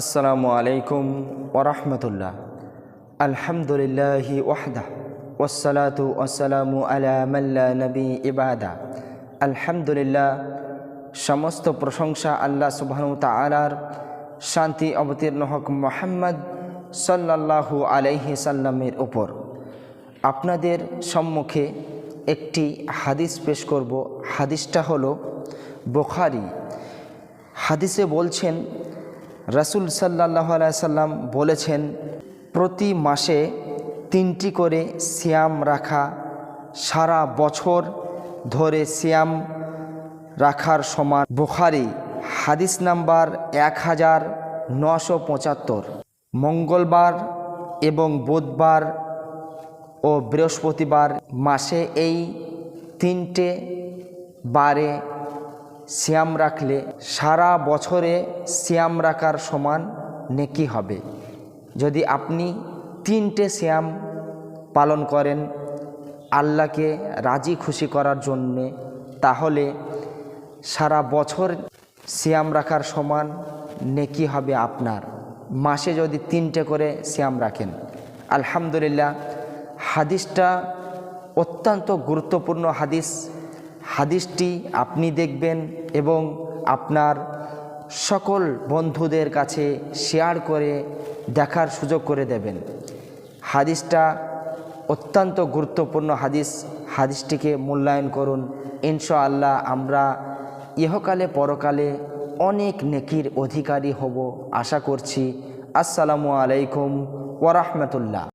আসসালামু আলাইকুম ওরহমতুল্লাহ আলহামদুলিল্লাহি ওয়াহদা ওসালাতু ওসালামু আলা মাল্লা নবী ইবাদা। আলহামদুলিল্লাহ, সমস্ত প্রশংসা আল্লাহ সুবহানু তালার শান্তি অবতীর্ণ হক মোহাম্মদ সাল্লাল্লাহু আলাইহি সাল্লামের উপর। আপনাদের সম্মুখে একটি হাদিস পেশ করব। হাদিসটা হলো বোখারি। হাদিসে বলছেন রাসুল সাল্লাহ সাল্লাম বলেছেন, প্রতি মাসে তিনটি করে সিয়াম রাখা, সারা বছর ধরে সিয়াম রাখার সমান। বুখারি, হাদিস নাম্বার এক হাজার নশো পঁচাত্তর। মঙ্গলবার এবং বুধবার ও বৃহস্পতিবার মাসে এই তিনটে বারে সিয়াম রাখলে সারা বছরে সিয়াম রাখার সমান নেকি হবে। যদি আপনি তিনটে শ্যাম পালন করেন আল্লাহকে রাজি খুশি করার জন্যে, তাহলে সারা বছর সিয়াম রাখার সমান নেকি হবে আপনার। মাসে যদি তিনটে করে শ্যাম রাখেন। আলহামদুলিল্লাহ, হাদিসটা অত্যন্ত গুরুত্বপূর্ণ হাদিস। হাদিসটি আপনি দেখবেন এবং আপনার সকল বন্ধুদের কাছে শেয়ার করে দেখার সুযোগ করে দেবেন। হাদিসটা অত্যন্ত গুরুত্বপূর্ণ হাদিস। হাদিসটিকে মূল্যায়ন করুন। ইনশাআল্লাহ আমরা ইহকালে পরকালে অনেক নেকির অধিকারী হব, আশা করছি। আসসালামু আলাইকুম ওরহমতুল্লাহ